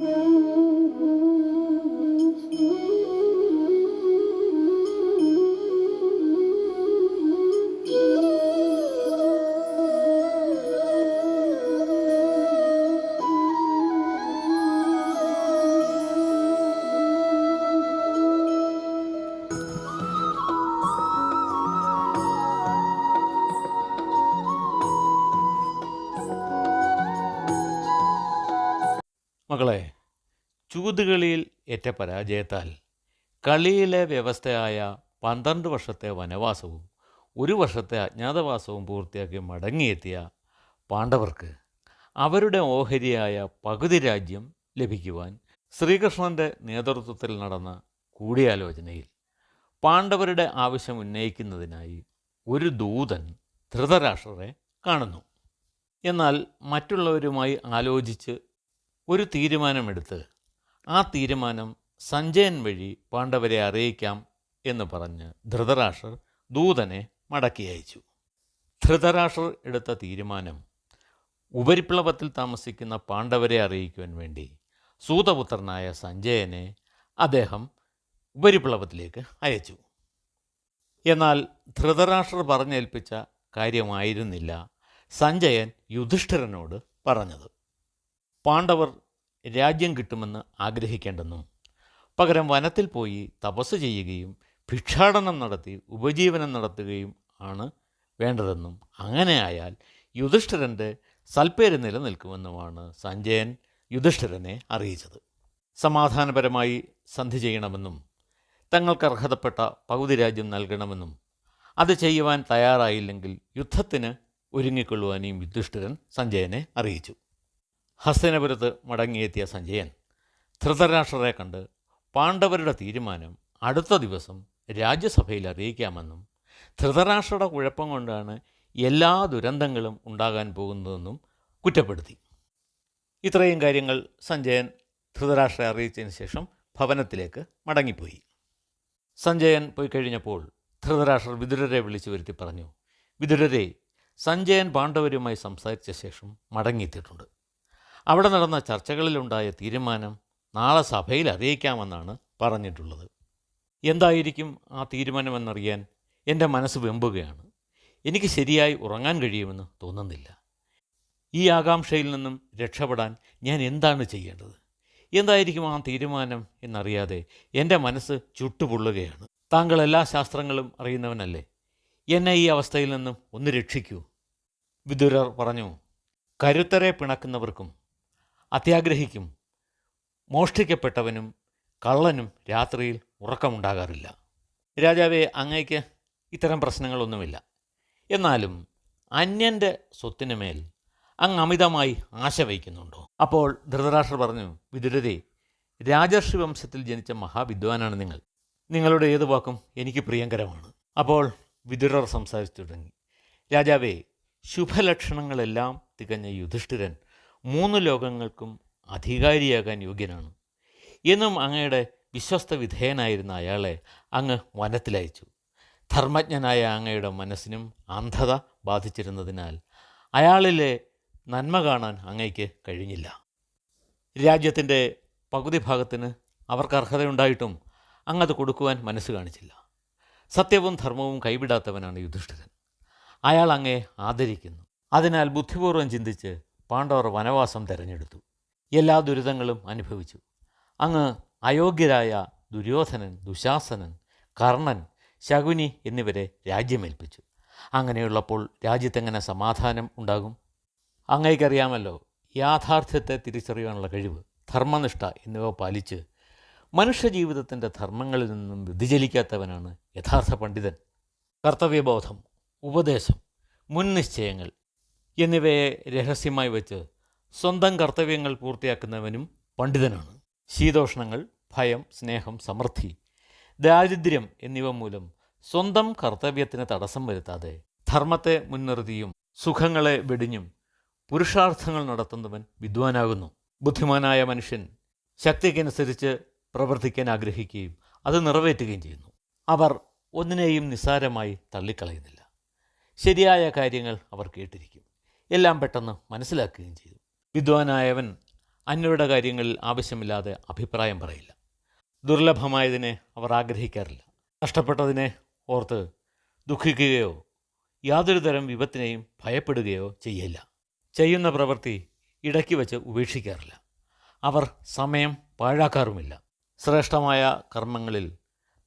Mm-hmm. ചൂതുകളിയിൽ ഏറ്റ പരാജയത്താൽ കളിയിലെ വ്യവസ്ഥയായ പന്ത്രണ്ട് വർഷത്തെ വനവാസവും ഒരു വർഷത്തെ അജ്ഞാതവാസവും പൂർത്തിയാക്കി മടങ്ങിയെത്തിയ പാണ്ഡവർക്ക് അവരുടെ ഓഹരിയായ പകുതി രാജ്യം ലഭിക്കുവാൻ ശ്രീകൃഷ്ണന്റെ നേതൃത്വത്തിൽ നടന്ന കൂടിയാലോചനയിൽ പാണ്ഡവരുടെ ആവശ്യം ഉന്നയിക്കുന്നതിനായി ഒരു ദൂതൻ ധൃതരാഷ്ട്രരെ കാണുന്നു. എന്നാൽ മറ്റുള്ളവരുമായി ആലോചിച്ച് ഒരു തീരുമാനമെടുത്ത് ആ തീരുമാനം സഞ്ജയൻ വഴി പാണ്ഡവരെ അറിയിക്കാം എന്ന് പറഞ്ഞ് ധൃതരാഷ്ട്രർ ദൂതനെ മടക്കി അയച്ചു. ധൃതരാഷ്ട്രർ എടുത്ത തീരുമാനം ഉപരിപ്ലവത്തിൽ താമസിക്കുന്ന പാണ്ഡവരെ അറിയിക്കുവാൻ വേണ്ടി സൂതപുത്രനായ സഞ്ജയനെ അദ്ദേഹം ഉപരിപ്ലവത്തിലേക്ക് അയച്ചു. എന്നാൽ ധൃതരാഷ്ട്രർ പറഞ്ഞേൽപ്പിച്ച കാര്യമായിരുന്നില്ല സഞ്ജയൻ യുധിഷ്ഠിരനോട് പറഞ്ഞത്. പാണ്ഡവർ രാജ്യം കിട്ടുമെന്ന് ആഗ്രഹിക്കേണ്ടെന്നും പകരം വനത്തിൽ പോയി തപസ് ചെയ്യുകയും ഭിക്ഷാടനം നടത്തി ഉപജീവനം നടത്തുകയും ആണ് വേണ്ടതെന്നും അങ്ങനെയായാൽ യുധിഷ്ഠിരന്റെ സൽപ്പേര് നിലനിൽക്കുമെന്നുമാണ് സഞ്ജയൻ യുധിഷ്ഠിരനെ അറിയിച്ചത്. സമാധാനപരമായി സന്ധി ചെയ്യണമെന്നും തങ്ങൾക്ക് അർഹതപ്പെട്ട പകുതി രാജ്യം നൽകണമെന്നും അത് ചെയ്യുവാൻ തയ്യാറായില്ലെങ്കിൽ യുദ്ധത്തിന് ഒരുങ്ങിക്കൊള്ളുവാനും യുധിഷ്ഠിരൻ സഞ്ജയനെ അറിയിച്ചു. ഹസ്തനപുരത്ത് മടങ്ങിയെത്തിയ സഞ്ജയൻ ധൃതരാഷ്ട്രരെ കണ്ട് പാണ്ഡവരുടെ തീരുമാനം അടുത്ത ദിവസം രാജ്യസഭയിൽ അറിയിക്കാമെന്നും ധൃതരാഷ്ട്രയുടെ കുഴപ്പം കൊണ്ടാണ് എല്ലാ ദുരന്തങ്ങളും ഉണ്ടാകാൻ പോകുന്നതെന്നും കുറ്റപ്പെടുത്തി. ഇത്രയും കാര്യങ്ങൾ സഞ്ജയൻ ധൃതരാഷ്ട്രയെ അറിയിച്ചതിന് ശേഷം ഭവനത്തിലേക്ക് മടങ്ങിപ്പോയി. സഞ്ജയൻ പോയി കഴിഞ്ഞപ്പോൾ ധൃതരാഷ്ട്രർ വിദുരരെ വിളിച്ചു വരുത്തി പറഞ്ഞു വിതുരരെ സഞ്ജയൻ പാണ്ഡവരുമായി സംസാരിച്ച ശേഷം മടങ്ങിയെത്തിയിട്ടുണ്ട്. അവിടെ നടന്ന ചർച്ചകളിലുണ്ടായ തീരുമാനം നാളെ സഭയിൽ അറിയിക്കാമെന്നാണ് പറഞ്ഞിട്ടുള്ളത്. എന്തായിരിക്കും ആ തീരുമാനമെന്നറിയാൻ എന്റെ മനസ്സ് വെമ്പുകയാണ്. എനിക്ക് ശരിയായി ഉറങ്ങാൻ കഴിയുമെന്ന് തോന്നുന്നില്ല. ഈ ആകാംക്ഷയിൽ നിന്നും രക്ഷപ്പെടാൻ ഞാൻ എന്താണ് ചെയ്യേണ്ടത്? എന്തായിരിക്കും ആ തീരുമാനം എന്നറിയാതെ എന്റെ മനസ്സ് ചുട്ടുപൊള്ളുകയാണ്. താങ്കൾ എല്ലാ ശാസ്ത്രങ്ങളും അറിയുന്നവനല്ലേ? എന്നെ ഈ അവസ്ഥയിൽ നിന്നും ഒന്ന് രക്ഷിക്കൂ. വിദുരർ പറഞ്ഞു കരുത്തരെ പിണക്കുന്നവർക്കും അത്യാഗ്രഹിക്കും. മോഷ്ടിക്കപ്പെട്ടവനും കള്ളനും രാത്രിയിൽ ഉറക്കമുണ്ടാകാറില്ല. രാജാവെ അങ്ങയ്ക്ക് ഇത്തരം പ്രശ്നങ്ങളൊന്നുമില്ല. എന്നാലും അന്യന്റെ സ്വത്തിന് മേൽ അങ്ങ് അമിതമായി ആശ വയ്ക്കുന്നുണ്ടോ? അപ്പോൾ ധൃതരാഷ്ട്ര പറഞ്ഞു വിദുരതെ രാജർഷി വംശത്തിൽ ജനിച്ച മഹാവിദ്വാനാണ് നിങ്ങൾ. നിങ്ങളുടെ ഏത് വാക്കും എനിക്ക് പ്രിയങ്കരമാണ്. അപ്പോൾ വിദുരർ സംസാരിച്ചു തുടങ്ങി. രാജാവേ ശുഭലക്ഷണങ്ങളെല്ലാം തികഞ്ഞ യുധിഷ്ഠിരൻ മൂന്ന് ലോകങ്ങൾക്കും അധികാരിയാകാൻ യോഗ്യനാണ്. എന്നും അങ്ങയുടെ വിശ്വസ്ത വിധേയനായിരുന്ന അയാളെ അങ്ങ് വനത്തിലയച്ചു. ധർമ്മജ്ഞനായ അങ്ങയുടെ മനസ്സിനും അന്ധത ബാധിച്ചിരുന്നതിനാൽ അയാളിലെ നന്മ കാണാൻ അങ്ങയ്ക്ക് കഴിഞ്ഞില്ല. രാജ്യത്തിന്റെ പകുതി ഭാഗത്തിന് അവർക്ക് അർഹതയുണ്ടായിട്ടും അങ്ങത് കൊടുക്കുവാൻ മനസ്സ് കാണിച്ചില്ല. സത്യവും ധർമ്മവും കൈവിടാത്തവനാണ് യുധിഷ്ഠിരൻ. അയാൾ അങ്ങയെ ആദരിക്കുന്നു. അതിനാൽ ബുദ്ധിപൂർവം ചിന്തിച്ച് പാണ്ഡവർ വനവാസം തിരഞ്ഞെടുത്തു. എല്ലാ ദുരിതങ്ങളും അനുഭവിച്ചു. അങ്ങ് അയോഗ്യരായ ദുര്യോധനൻ ദുശാസനൻ കർണൻ ശകുനി എന്നിവരെ രാജ്യമേൽപ്പിച്ചു. അങ്ങനെയുള്ളപ്പോൾ രാജ്യത്തെങ്ങനെ സമാധാനം ഉണ്ടാകും? അങ്ങേക്കറിയാമല്ലോ യാഥാർത്ഥ്യത്തെ തിരിച്ചറിയാനുള്ള കഴിവ് ധർമ്മനിഷ്ഠ എന്നിവ പാലിച്ച് മനുഷ്യജീവിതത്തിന്റെ ധർമ്മങ്ങളിൽ നിന്നും വ്യതിചലിക്കാത്തവനാണ് യഥാർത്ഥ പണ്ഡിതൻ. കർത്തവ്യബോധം ഉപദേശം മുൻനിശ്ചയങ്ങൾ എന്നിവയെ രഹസ്യമായി വെച്ച് സ്വന്തം കർത്തവ്യങ്ങൾ പൂർത്തിയാക്കുന്നവനും പണ്ഡിതനാണ്. ശീതോഷ്ണങ്ങൾ ഭയം സ്നേഹം സമൃദ്ധി ദാരിദ്ര്യം എന്നിവ മൂലം സ്വന്തം കർത്തവ്യത്തിന് തടസ്സം വരുത്താതെ ധർമ്മത്തെ മുൻനിർത്തിയും സുഖങ്ങളെ വെടിഞ്ഞും പുരുഷാർത്ഥങ്ങൾ നടത്തുന്നവൻ വിദ്വാനാകുന്നു. ബുദ്ധിമാനായ മനുഷ്യൻ ശക്തിക്കനുസരിച്ച് പ്രവർത്തിക്കാൻ ആഗ്രഹിക്കുകയും അത് നിറവേറ്റുകയും ചെയ്യുന്നു. അവർ ഒന്നിനെയും നിസ്സാരമായി തള്ളിക്കളയുന്നില്ല. ശരിയായ കാര്യങ്ങൾ അവർ കേട്ടിരിക്കും. എല്ലാം പെട്ടെന്ന് മനസ്സിലാക്കുകയും ചെയ്തു. വിദ്വാനായവൻ അന്യരുടെ കാര്യങ്ങളിൽ ആവശ്യമില്ലാതെ അഭിപ്രായം പറയില്ല. ദുർലഭമായതിനെ അവർ ആഗ്രഹിക്കാറില്ല. നഷ്ടപ്പെട്ടതിനെ ഓർത്ത് ദുഃഖിക്കുകയോ യാതൊരു തരം വിപത്തിനെയും ഭയപ്പെടുകയോ ചെയ്യില്ല. ചെയ്യുന്ന പ്രവൃത്തി ഇടയ്ക്ക് വെച്ച് ഉപേക്ഷിക്കാറില്ല. അവർ സമയം പാഴാക്കാറുമില്ല. ശ്രേഷ്ഠമായ കർമ്മങ്ങളിൽ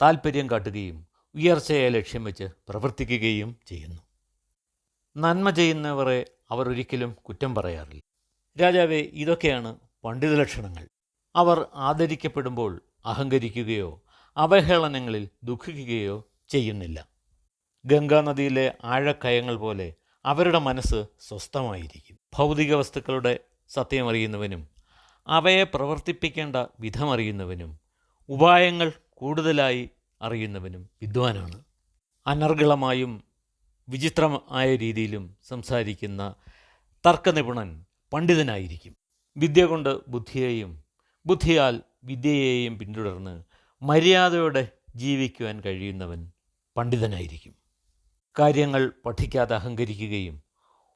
താൽപ്പര്യം കാട്ടുകയും ഉയർച്ചയെ ലക്ഷ്യം വെച്ച് പ്രവർത്തിക്കുകയും ചെയ്യുന്നു. നന്മ ചെയ്യുന്നവരെ അവർ ഒരിക്കലും കുറ്റം പറയാറില്ല. രാജാവെ ഇതൊക്കെയാണ് പണ്ഡിത ലക്ഷണങ്ങൾ. അവർ ആദരിക്കപ്പെടുമ്പോൾ അഹങ്കരിക്കുകയോ അവഹേളനങ്ങളിൽ ദുഃഖിക്കുകയോ ചെയ്യുന്നില്ല. ഗംഗാനദിയിലെ ആഴക്കയങ്ങൾ പോലെ അവരുടെ മനസ്സ് സ്വസ്ഥമായിരിക്കും. ഭൗതിക വസ്തുക്കളുടെ സത്യമറിയുന്നവനും അവയെ പ്രവർത്തിപ്പിക്കേണ്ട വിധമറിയുന്നവനും ഉപായങ്ങൾ കൂടുതലായി അറിയുന്നവനും വിദ്വാനാണ്. അനർഗളമായും വിചിത്രമായ രീതിയിലും സംസാരിക്കുന്ന തർക്കനിപുണൻ പണ്ഡിതനായിരിക്കും. വിദ്യ കൊണ്ട് ബുദ്ധിയെയും ബുദ്ധിയാൽ വിദ്യയെയും പിന്തുടർന്ന് മര്യാദയോടെ ജീവിക്കുവാൻ കഴിയുന്നവൻ പണ്ഡിതനായിരിക്കും. കാര്യങ്ങൾ പഠിക്കാതെ അഹങ്കരിക്കുകയും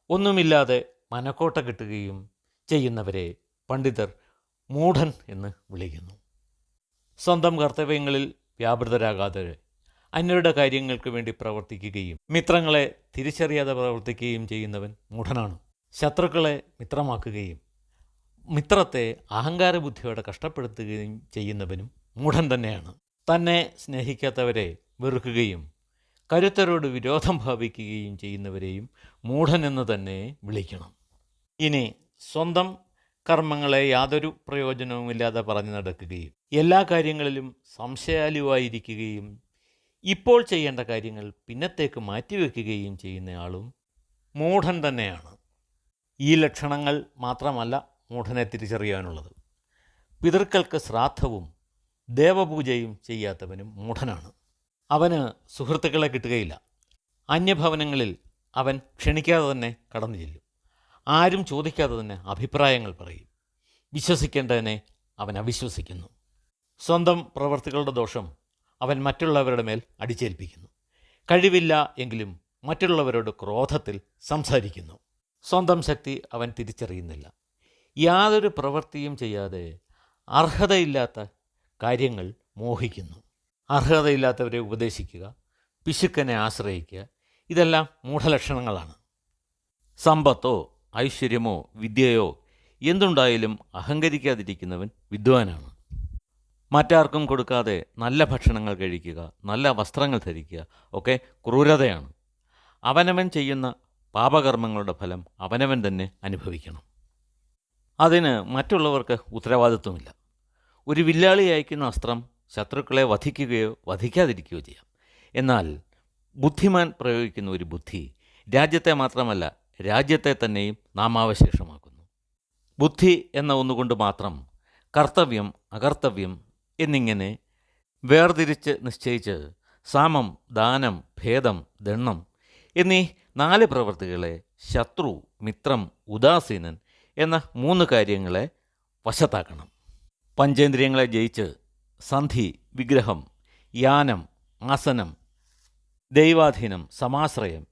ഒന്നുമില്ലാതെ മനക്കോട്ട കിട്ടുകയും ചെയ്യുന്നവരെ പണ്ഡിതർ മൂഢൻ എന്ന് വിളിക്കുന്നു. സ്വന്തം കർത്തവ്യങ്ങളിൽ വ്യാപൃതരാകാതെ അന്യരുടെ കാര്യങ്ങൾക്ക് വേണ്ടി പ്രവർത്തിക്കുകയും മിത്രങ്ങളെ തിരിച്ചറിയാതെ പ്രവർത്തിക്കുകയും ചെയ്യുന്നവൻ മൂഢനാണ്. ശത്രുക്കളെ മിത്രമാക്കുകയും മിത്രത്തെ അഹങ്കാര ബുദ്ധിയോടെ കഷ്ടപ്പെടുത്തുകയും ചെയ്യുന്നവനും മൂഢൻ തന്നെയാണ്. തന്നെ സ്നേഹിക്കാത്തവരെ വെറുക്കുകയും കരുത്തരോട് വിരോധം ഭാവിക്കുകയും ചെയ്യുന്നവരെയും മൂഢൻ എന്ന് തന്നെ വിളിക്കണം. ഇനി സ്വന്തം കർമ്മങ്ങളെ യാതൊരു പ്രയോജനവുമില്ലാതെ പറഞ്ഞു നടക്കുകയും എല്ലാ കാര്യങ്ങളിലും സംശയാലുവായിരിക്കുകയും ഇപ്പോൾ ചെയ്യേണ്ട കാര്യങ്ങൾ പിന്നത്തേക്ക് മാറ്റിവെക്കുകയും ചെയ്യുന്നയാളും മൂഢൻ തന്നെയാണ്. ഈ ലക്ഷണങ്ങൾ മാത്രമല്ല മൂഢനെ തിരിച്ചറിയാനുള്ളത്. പിതൃക്കൾക്ക് ശ്രാദ്ധവും ദേവപൂജയും ചെയ്യാത്തവനും മൂഢനാണ്. അവന് സുഹൃത്തുക്കളെ കിട്ടുകയില്ല. അന്യഭവനങ്ങളിൽ അവൻ ക്ഷണിക്കാതെ തന്നെ കടന്നു ചെല്ലും. ആരും ചോദിക്കാതെ തന്നെ അഭിപ്രായങ്ങൾ പറയും. വിശ്വസിക്കേണ്ടതിനെ അവൻ അവിശ്വസിക്കുന്നു. സ്വന്തം പ്രവർത്തികളുടെ ദോഷം അവൻ മറ്റുള്ളവരുടെ മേൽ അടിച്ചേൽപ്പിക്കുന്നു. കഴിവില്ല എങ്കിലും മറ്റുള്ളവരോട് ക്രോധത്തിൽ സംസാരിക്കുന്നു. സ്വന്തം ശക്തി അവൻ തിരിച്ചറിയുന്നില്ല. യാതൊരു പ്രവൃത്തിയും ചെയ്യാതെ അർഹതയില്ലാത്ത കാര്യങ്ങൾ മോഹിക്കുന്നു. അർഹതയില്ലാത്തവരെ ഉപദേശിക്കുക പിശുക്കനെ ആശ്രയിക്കുക ഇതെല്ലാം മൂഢലക്ഷണങ്ങളാണ്. സമ്പത്തോ ഐശ്വര്യമോ വിദ്യയോ എന്തുണ്ടായാലും അഹങ്കരിക്കാതിരിക്കുന്നവൻ വിദ്വാനാണ്. മറ്റാർക്കും കൊടുക്കാതെ നല്ല ഭക്ഷണങ്ങൾ കഴിക്കുക നല്ല വസ്ത്രങ്ങൾ ധരിക്കുക ഒക്കെ ക്രൂരതയാണ്. അവനവൻ ചെയ്യുന്ന പാപകർമ്മങ്ങളുടെ ഫലം അവനവൻ തന്നെ അനുഭവിക്കണം. അതിന് മറ്റുള്ളവർക്ക് ഉത്തരവാദിത്വമില്ല. ഒരു വില്ലാളി അയക്കുന്ന അസ്ത്രം ശത്രുക്കളെ വധിക്കുകയോ വധിക്കാതിരിക്കുകയോ ചെയ്യാം. എന്നാൽ ബുദ്ധിമാൻ പ്രയോഗിക്കുന്ന ഒരു ബുദ്ധി രാജ്യത്തെ മാത്രമല്ല രാജ്യത്തെ തന്നെയും നാമാവശേഷമാക്കുന്നു. ബുദ്ധി എന്ന ഒന്നുകൊണ്ട് മാത്രം കർത്തവ്യം അകർത്തവ്യം എന്നിങ്ങനെ വേർതിരിച്ച് നിശ്ചയിച്ച് സാമം ദാനം ഭേദം ദണ്ണം എന്നീ നാല് പ്രവൃത്തികളെ ശത്രു മിത്രം ഉദാസീനൻ എന്ന മൂന്ന് കാര്യങ്ങളെ വശത്താക്കണം. പഞ്ചേന്ദ്രിയങ്ങളെ ജയിച്ച് സന്ധി വിഗ്രഹം യാനം ആസനം ദൈവാധീനം സമാശ്രയം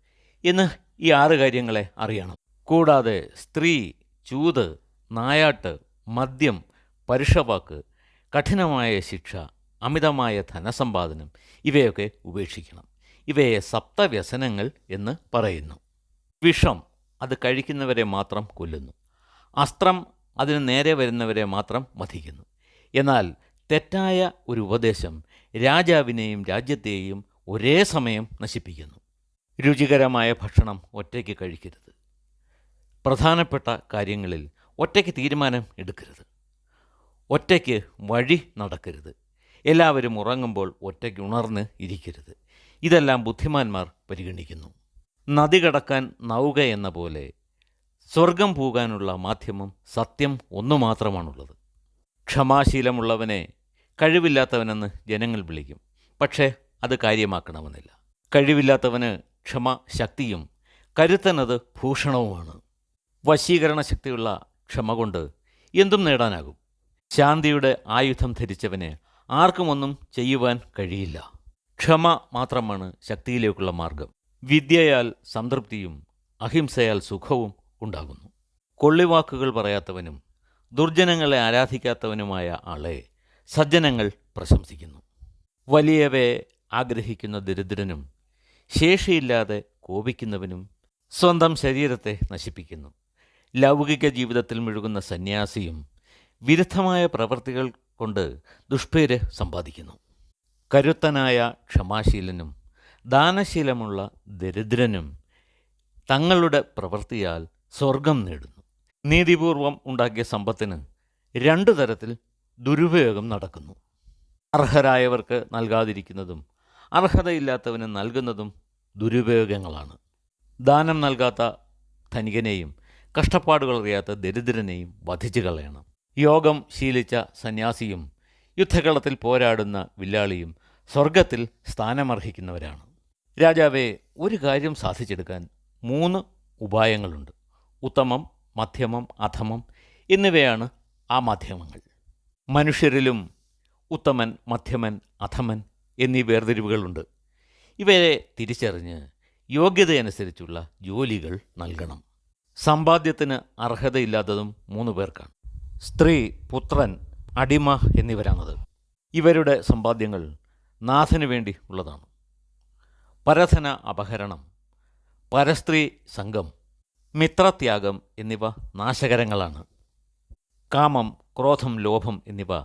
എന്ന് ഈ ആറ് കാര്യങ്ങളെ അറിയണം. കൂടാതെ സ്ത്രീ ചൂത് നായാട്ട് മദ്യം പരുഷവാക്ക് കഠിനമായ ശിക്ഷ അമിതമായ ധനസമ്പാദനം ഇവയൊക്കെ ഉപേക്ഷിക്കണം. ഇവയെ സപ്തവ്യസനങ്ങൾ എന്ന് പറയുന്നു. വിഷം അത് കഴിക്കുന്നവരെ മാത്രം കൊല്ലുന്നു. അസ്ത്രം അതിന് നേരെ വരുന്നവരെ മാത്രം വധിക്കുന്നു. എന്നാൽ തെറ്റായ ഒരു ഉപദേശം രാജാവിനെയും രാജ്യത്തെയും ഒരേ സമയം നശിപ്പിക്കുന്നു. രുചികരമായ ഭക്ഷണം ഒറ്റയ്ക്ക് കഴിക്കരുത്. പ്രധാനപ്പെട്ട കാര്യങ്ങളിൽ ഒറ്റയ്ക്ക് തീരുമാനം എടുക്കരുത്. ഒറ്റയ്ക്ക് വഴി നടക്കരുത്. എല്ലാവരും ഉറങ്ങുമ്പോൾ ഒറ്റയ്ക്ക് ഉണർന്ന് ഇരിക്കരുത്. ഇതെല്ലാം ബുദ്ധിമാന്മാർ പരിഗണിക്കുന്നു. നദി കടക്കാൻ നൗക എന്ന പോലെ സ്വർഗം പോകാനുള്ള മാധ്യമം സത്യം ഒന്നു മാത്രമാണുള്ളത്. ക്ഷമാശീലമുള്ളവനെ കഴിവില്ലാത്തവനെന്ന് ജനങ്ങൾ വിളിക്കും. പക്ഷേ അത് കാര്യമാക്കണമെന്നില്ല. കഴിവില്ലാത്തവന് ക്ഷമ ശക്തിയും കരുത്തനത് ഭൂഷണവുമാണ്. വശീകരണ ശക്തിയുള്ള ക്ഷമ കൊണ്ട് എന്തും നേടാനാകും. ശാന്തിയുടെ ആയുധം ധരിച്ചവന് ആർക്കുമൊന്നും ചെയ്യുവാൻ കഴിയില്ല. ക്ഷമ മാത്രമാണ് ശക്തിയിലേക്കുള്ള മാർഗം. വിദ്യയാൽ സംതൃപ്തിയും അഹിംസയാൽ സുഖവും ഉണ്ടാകുന്നു. കൊള്ളിവാക്കുകൾ പറയാത്തവനും ദുർജനങ്ങളെ ആരാധിക്കാത്തവനുമായ ആളെ സജ്ജനങ്ങൾ പ്രശംസിക്കുന്നു. വലിയവയെ ആഗ്രഹിക്കുന്ന ദരിദ്രനും ശേഷിയില്ലാതെ കോപിക്കുന്നവനും സ്വന്തം ശരീരത്തെ നശിപ്പിക്കുന്നു. ലൗകിക ജീവിതത്തിൽ മുഴുകുന്ന സന്യാസിയും വിരുദ്ധമായ പ്രവൃത്തികൾ കൊണ്ട് ദുഷ്പേര് സമ്പാദിക്കുന്നു. കരുത്തനായ ക്ഷമാശീലനും ദാനശീലമുള്ള ദരിദ്രനും തങ്ങളുടെ പ്രവൃത്തിയാൽ സ്വർഗം നേടുന്നു. നീതിപൂർവം ഉണ്ടാക്കിയ സമ്പത്തിന് രണ്ടു തരത്തിൽ ദുരുപയോഗം നടക്കുന്നു. അർഹരായവർക്ക് നൽകാതിരിക്കുന്നതും അർഹതയില്ലാത്തവന് നൽകുന്നതും ദുരുപയോഗങ്ങളാണ്. ദാനം നൽകാത്ത ധനികനെയും കഷ്ടപ്പാടുകൾ അറിയാത്ത ദരിദ്രനെയും വധിച്ചു കളയണം. യോഗം ശീലിച്ച സന്യാസിയും യുദ്ധകളത്തിൽ പോരാടുന്ന വില്ലാളിയും സ്വർഗത്തിൽ സ്ഥാനമർഹിക്കുന്നവരാണ്. രാജാവെ ഒരു കാര്യം സാധിച്ചെടുക്കാൻ മൂന്ന് ഉപായങ്ങളുണ്ട്. ഉത്തമം മധ്യമം അധമം എന്നിവയാണ് ആ മാധ്യമങ്ങൾ. മനുഷ്യരിലും ഉത്തമൻ മധ്യമൻ അധമൻ എന്നീ വേർതിരിവുകളുണ്ട്. ഇവരെ തിരിച്ചറിഞ്ഞ് യോഗ്യതയനുസരിച്ചുള്ള ജോലികൾ നൽകണം. സമ്പാദ്യത്തിന് അർഹതയില്ലാത്തതും മൂന്ന് പേർക്കാണ്. സ്ത്രീ പുത്രൻ അടിമ എന്നിവരാണത്. ഇവരുടെ സമ്പാദ്യങ്ങൾ നാഥന് വേണ്ടി ഉള്ളതാണ്. പരധന അപഹരണം പരസ്ത്രീ സംഘം മിത്രത്യാഗം എന്നിവ നാശകരങ്ങളാണ്. കാമം ക്രോധം ലോഭം എന്നിവ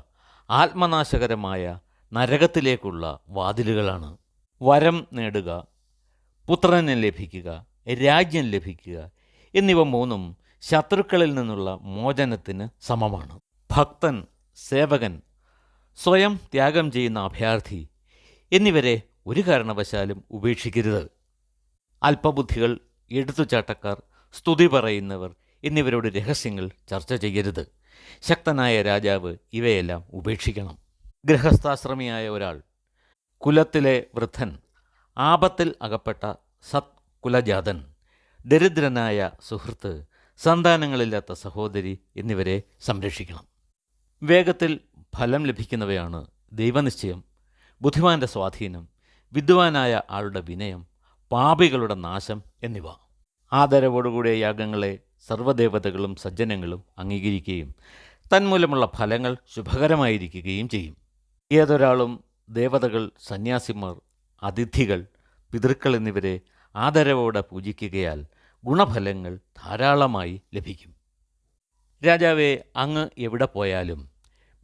ആത്മനാശകരമായ നരകത്തിലേക്കുള്ള വാതിലുകളാണ്. വരം നേടുക പുത്രനെ ലഭിക്കുക രാജ്യം ലഭിക്കുക എന്നിവ മൂന്നും ശത്രുക്കളിൽ നിന്നുള്ള മോചനത്തിന് സമമാണ്. ഭക്തൻ സേവകൻ സ്വയം ത്യാഗം ചെയ്യുന്ന അഭയാർത്ഥി എന്നിവരെ ഒരു കാരണവശാലും ഉപേക്ഷിക്കരുത്. അല്പബുദ്ധികൾ എടുത്തുചാട്ടക്കാർ സ്തുതി പറയുന്നവർ എന്നിവരോട് രഹസ്യങ്ങൾ ചർച്ച ചെയ്യരുത്. ശക്തനായ രാജാവ് ഇവയെല്ലാം ഉപേക്ഷിക്കണം. ഗൃഹസ്ഥാശ്രമിയായ ഒരാൾ കുലത്തിലെ വൃദ്ധൻ ആപത്തിൽ അകപ്പെട്ട സത് കുലജാതൻ ദരിദ്രനായ സുഹൃത്ത് സന്താനങ്ങളില്ലാത്ത സഹോദരി എന്നിവരെ സംരക്ഷിക്കണം. വേഗത്തിൽ ഫലം ലഭിക്കുന്നവയാണ് ദൈവനിശ്ചയം ബുദ്ധിമാന്റെ സ്വാധീനം വിദ്വാനായ ആളുടെ വിനയം പാപികളുടെ നാശം എന്നിവ. ആദരവോടുകൂടിയ യാഗങ്ങളെ സർവദേവതകളും സജ്ജനങ്ങളും അംഗീകരിക്കുകയും തന്മൂലമുള്ള ഫലങ്ങൾ ശുഭകരമായിരിക്കുകയും ചെയ്യും. ഏതൊരാളും ദേവതകൾ സന്യാസിമാർ അതിഥികൾ പിതൃക്കൾ എന്നിവരെ ആദരവോടെ പൂജിക്കുകയാൽ ഗുണഫലങ്ങൾ ധാരാളമായി ലഭിക്കും. രാജാവെ അങ്ങ് എവിടെ പോയാലും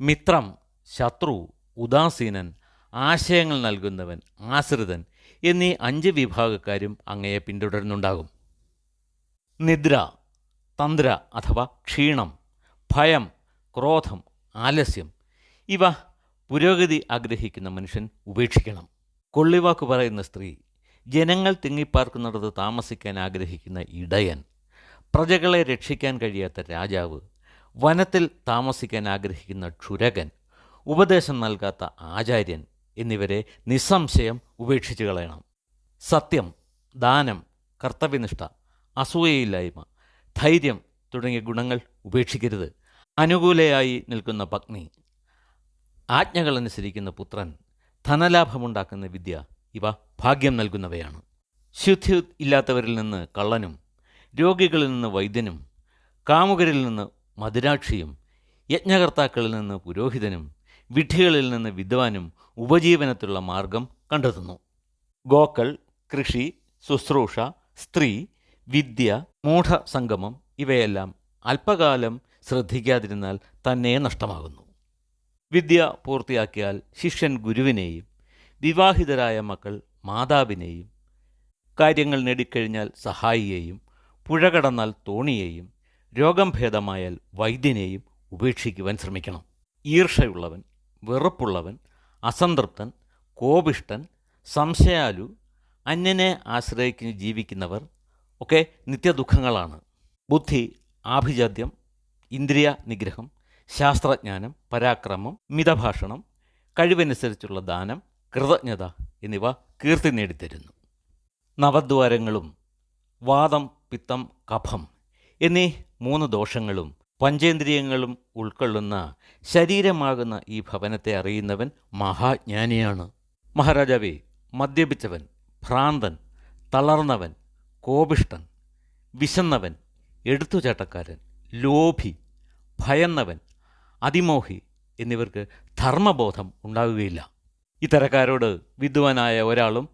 മിത്രം ശത്രു ഉദാസീനൻ ആശയങ്ങൾ നൽകുന്നവൻ ആശ്രിതൻ എന്നീ അഞ്ച് വിഭാഗക്കാരും അങ്ങയെ പിന്തുടരുന്നുണ്ടാകും. നിദ്ര തന്ത്ര അഥവാ ക്ഷീണം ഭയം ക്രോധം ആലസ്യം ഇവ പുരോഗതി ആഗ്രഹിക്കുന്ന മനുഷ്യൻ ഉപേക്ഷിക്കണം. കൊള്ളിവാക്ക് പറയുന്ന സ്ത്രീ ജനങ്ങൾ തിങ്ങിപ്പാർക്കുന്നിടത്ത് താമസിക്കാൻ ആഗ്രഹിക്കുന്ന ഇടയൻ പ്രജകളെ രക്ഷിക്കാൻ കഴിയാത്ത രാജാവ് വനത്തിൽ താമസിക്കാൻ ആഗ്രഹിക്കുന്ന ക്ഷുരകൻ ഉപദേശം നൽകാത്ത ആചാര്യൻ എന്നിവരെ നിസ്സംശയം ഉപേക്ഷിച്ചു കളയണം. സത്യം ദാനം കർത്തവ്യനിഷ്ഠ അസൂയയില്ലായ്മ ധൈര്യം തുടങ്ങിയ ഗുണങ്ങൾ ഉപേക്ഷിക്കരുത്. അനുകൂലയായി നിൽക്കുന്ന പത്നി ആജ്ഞകളനുസരിക്കുന്ന പുത്രൻ ധനലാഭമുണ്ടാക്കുന്ന വിദ്യ ഇവ ഭാഗ്യം നൽകുന്നവയാണ്. ശുദ്ധി ഇല്ലാത്തവരിൽ നിന്ന് കള്ളനും രോഗികളിൽ നിന്ന് വൈദ്യനും കാമുകരിൽ നിന്ന് മധുരാക്ഷിയും യജ്ഞകർത്താക്കളിൽ നിന്ന് പുരോഹിതനും വിഡ്ഢികളിൽ നിന്ന് വിദ്വാനും ഉപജീവനത്തിലുള്ള മാർഗം കണ്ടെത്തുന്നു. ഗോക്കൾ കൃഷി ശുശ്രൂഷ സ്ത്രീ വിദ്യ മൂഢസംഗമം ഇവയെല്ലാം അല്പകാലം ശ്രദ്ധിക്കാതിരുന്നാൽ തന്നെ നഷ്ടമാകുന്നു. വിദ്യ പൂർത്തിയാക്കിയാൽ ശിഷ്യൻ ഗുരുവിനെയും വിവാഹിതരായ മക്കൾ മാതാവിനെയും കാര്യങ്ങൾ നേടിക്കഴിഞ്ഞാൽ സഹായിയെയും പുഴ കടന്നാൽ തോണിയെയും രോഗം ഭേദമായാൽ വൈദ്യനെയും ഉപേക്ഷിക്കുവാൻ ശ്രമിക്കണം. ഈർഷയുള്ളവൻ വെറുപ്പുള്ളവൻ അസംതൃപ്തൻ കോപിഷ്ടൻ സംശയാലു അന്യനെ ആശ്രയിച്ച് ജീവിക്കുന്നവർ ഒക്കെ നിത്യദുഃഖങ്ങളാണ്. ബുദ്ധി ആഭിജാത്യം ഇന്ദ്രിയ നിഗ്രഹം ശാസ്ത്രജ്ഞാനം പരാക്രമം മിതഭാഷണം കഴിവനുസരിച്ചുള്ള ദാനം കൃതജ്ഞത എന്നിവ കീർത്തി നേടിത്തരുന്നു. നവദ്വാരങ്ങളും വാദം പിത്തം കഫം എന്നീ മൂന്ന് ദോഷങ്ങളും പഞ്ചേന്ദ്രിയങ്ങളും ഉൾക്കൊള്ളുന്ന ശരീരമാകുന്ന ഈ ഭവനത്തെ അറിയുന്നവൻ മഹാജ്ഞാനിയാണ്. മഹാരാജാവെ മദ്യപിച്ചവൻ ഭ്രാന്തൻ തളർന്നവൻ കോപിഷ്ടൻ വിശന്നവൻ എടുത്തുചേട്ടക്കാരൻ ലോഭി ഭയന്നവൻ അതിമോഹി എന്നിവർക്ക് ധർമ്മബോധം ഉണ്ടാവുകയില്ല. ഇത്തരക്കാരോട് വിദ്വാനായ ഒരാളും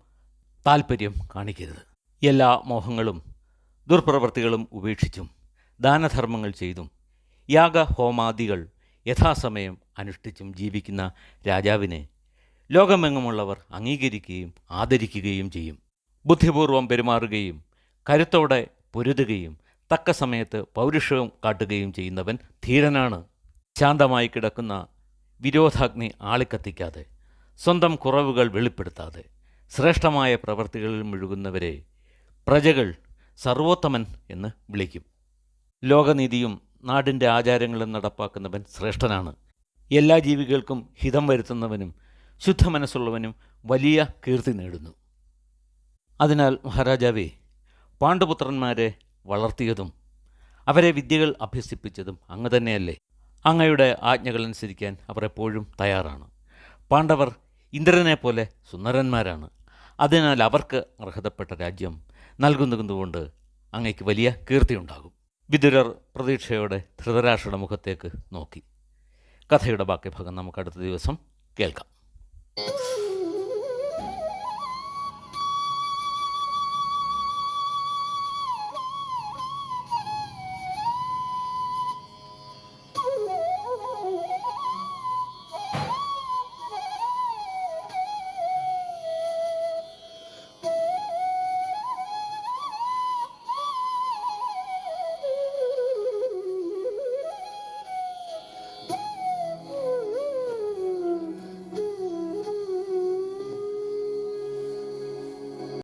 താൽപ്പര്യം കാണിക്കരുത്. എല്ലാ മോഹങ്ങളും ദുർപ്രവൃത്തികളും ഉപേക്ഷിച്ചും ദാനധർമ്മങ്ങൾ ചെയ്തും യാഗഹോമാദികൾ യഥാസമയം അനുഷ്ഠിച്ചും ജീവിക്കുന്ന രാജാവിനെ ലോകമെങ്ങുമുള്ളവർ അംഗീകരിക്കുകയും ആദരിക്കുകയും ചെയ്യും. ബുദ്ധിപൂർവം പെരുമാറുകയും കരുത്തോടെ പൊരുതുകയും തക്ക സമയത്ത് പൗരുഷവും കാട്ടുകയും ചെയ്യുന്നവൻ ധീരനാണ്. ശാന്തമായി കിടക്കുന്ന വിരോധാഗ്നി ആളിക്കത്തിക്കാതെ സ്വന്തം കുറവുകൾ വെളിപ്പെടുത്താതെ ശ്രേഷ്ഠമായ പ്രവൃത്തികളിൽ മുഴുകുന്നവരെ പ്രജകൾ സർവോത്തമൻ എന്ന് വിളിക്കും. ലോകനീതിയും നാടിന്റെ ആചാരങ്ങളും നടപ്പാക്കുന്നവൻ ശ്രേഷ്ഠനാണ്. എല്ലാ ജീവികൾക്കും ഹിതം വരുത്തുന്നവനും ശുദ്ധ മനസ്സുള്ളവനും വലിയ കീർത്തി നേടുന്നു. അതിനാൽ മഹാരാജാവേ പാണ്ഡുപുത്രന്മാരെ വളർത്തിയതും അവരെ വിദ്യകൾ അഭ്യസിപ്പിച്ചതും അങ്ങ് തന്നെയല്ലേ? അങ്ങയുടെ ആജ്ഞകളനുസരിക്കാൻ അവർ എപ്പോഴും തയ്യാറാണ്. പാണ്ഡവർ ഇന്ദ്രനെ പോലെ സുന്ദരന്മാരാണ്. അതിനാൽ അവർക്ക് അർഹതപ്പെട്ട രാജ്യം നൽകുന്നതുകൊണ്ട് അങ്ങയ്ക്ക് വലിയ കീർത്തിയുണ്ടാകും. വിദുരർ പ്രതീക്ഷയോടെ ധൃതരാഷ്ട്രയുടെ മുഖത്തേക്ക് നോക്കി. കഥയുടെ ബാക്കി ഭാഗം നമുക്ക് അടുത്ത ദിവസം കേൾക്കാം.